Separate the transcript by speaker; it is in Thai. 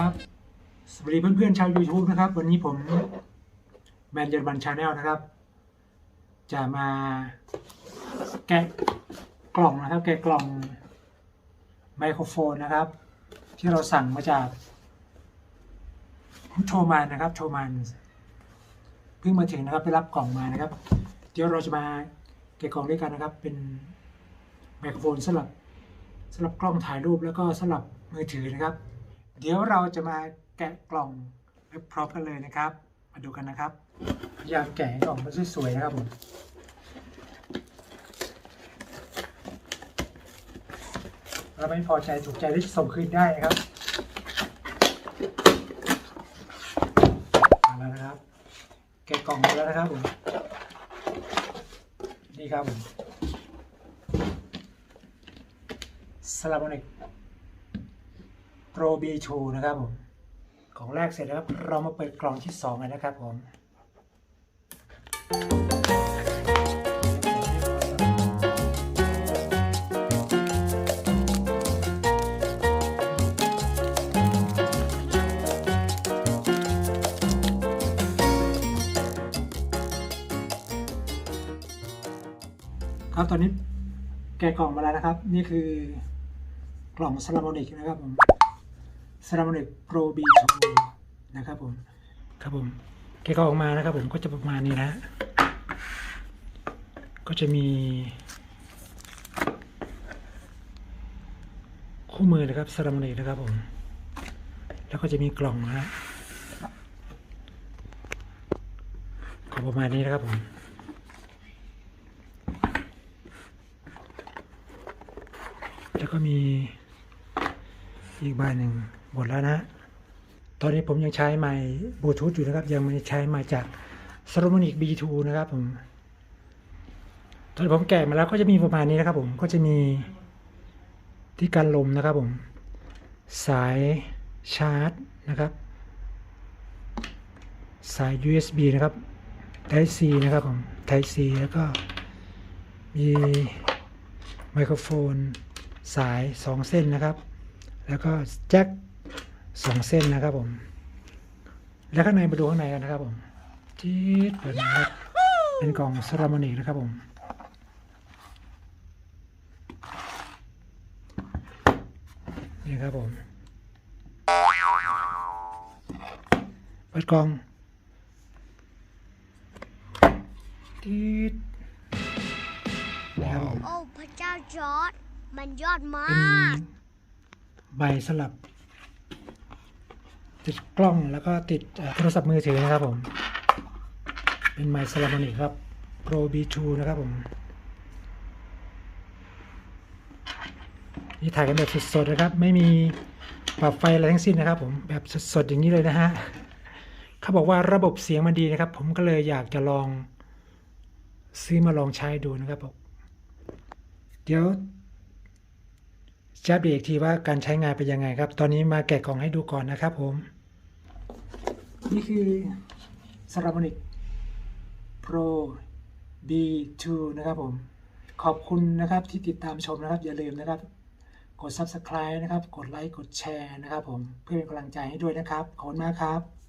Speaker 1: ครับ สวัสดีเพื่อนๆชาว YouTube นะครับ วันนี้ผมแมนเยอรมันชาแนลนะครับ จะมาแกะกล่องนะครับ แกะกล่องไมโครโฟนนะครับ ที่เราสั่งมาจากโชมันนะครับโชมันเพิ่งมาถึงนะครับไปรับกล่องมานะครับ เดี๋ยวเราจะมาแกะกล่องด้วยกันนะครับ เป็นไมโครโฟนสำหรับสำหรับกล้องถ่ายรูปแล้วก็สำหรับมือถือนะครับ เดี๋ยวเราจะมาแกะกล่องไปพร้อมกันเลยนะครับ มาดูกันนะครับ พยายามแกะกล่องมันสวยๆนะครับผมเราไม่พอใจถูกใจที่ส่งคืนได้นะครับมาแล้วนะครับ แกะกล่องมาแล้วนะครับผมนี่ครับผมสลามอนิก โปรบีชูนะครับผมของแรกเสร็จแล้วครับ เรามาเปิดกล่องที่สองกันนะครับผมครับตอนนี้แกะกล่องมาแล้วนะครับ นี่คือกล่องสลามอนิกนะครับผม s r a m o n i c Pro B2 นะครับผม ครับผมแกกล่ออกมานะครับผมก็จะประมาณนี้นะ ก็จะมี คู่มือนะครับ s r a m o n i c นะครับผม แล้วก็จะมีกล่องนะฮะของประมาณนี้นะครับผมแล้วก็มีอีกใบหนึ่ง หมดแล้วนะ ตอนนี้ผมยังใช้ไมค์บลูทูธอยู่นะครับ ยังไม่ใช้ไมค์จาก s r o m o n i c B2 นะครับผม ตอนผมแกะมาแล้วก็จะมีประมาณนี้นะครับผม ก็จะมีที่กันลมนะครับผม สายชาร์จนะครับ สาย USB นะครับ Type C นะครับผม Type C แล้วก็มีไมโครโฟนสาย 2 เส้นนะครับ แล้วก็แจ็ค สองเส้นนะครับผม แล้วข้างในมาดูข้างในกันนะครับผมจี๊ดเปิดมาครับเป็นกล่องเซรามิกนะครับผมนี่ครับผมเปิดกล่องจี๊ดนี่ครับผม
Speaker 2: โอ้พระเจ้าจอร์ดมันยอดมา
Speaker 1: เป็น
Speaker 2: ก
Speaker 1: ใบสลับ ติดกล้องแล้วก็ติดโทรศัพท์มือถือนะครับผม เป็นไมค์สลามอนิกครับ Pro B2 นะครับผม นี่ถ่ายกันแบบสดๆนะครับ ไม่มีปรับไฟอะไรทั้งสิ้นนะครับ ผมแบบสดๆอย่างนี้เลยนะฮะเขาบอกว่าระบบเสียงมันดีนะครับ ผมก็เลยอยากจะลองซื้อมาลองใช้ดูนะครับผมเดี๋ยวจะอัปเดตอีกทีว่าการใช้งานเป็นยังไงครับ ตอนนี้มาแกะกล่องให้ดูก่อนนะครับผม นี่คือ s r a m o n i c Pro B2 นะครับผม ขอบคุณนะครับที่ติดตามชมนะครับ อย่าลืมนะครับ กด Subscribe นะครับ กดไลค์ กดแชร์นะครับผม เพื่อเป็นกำลังใจให้ด้วยนะครับ ขอบคุณมากครับ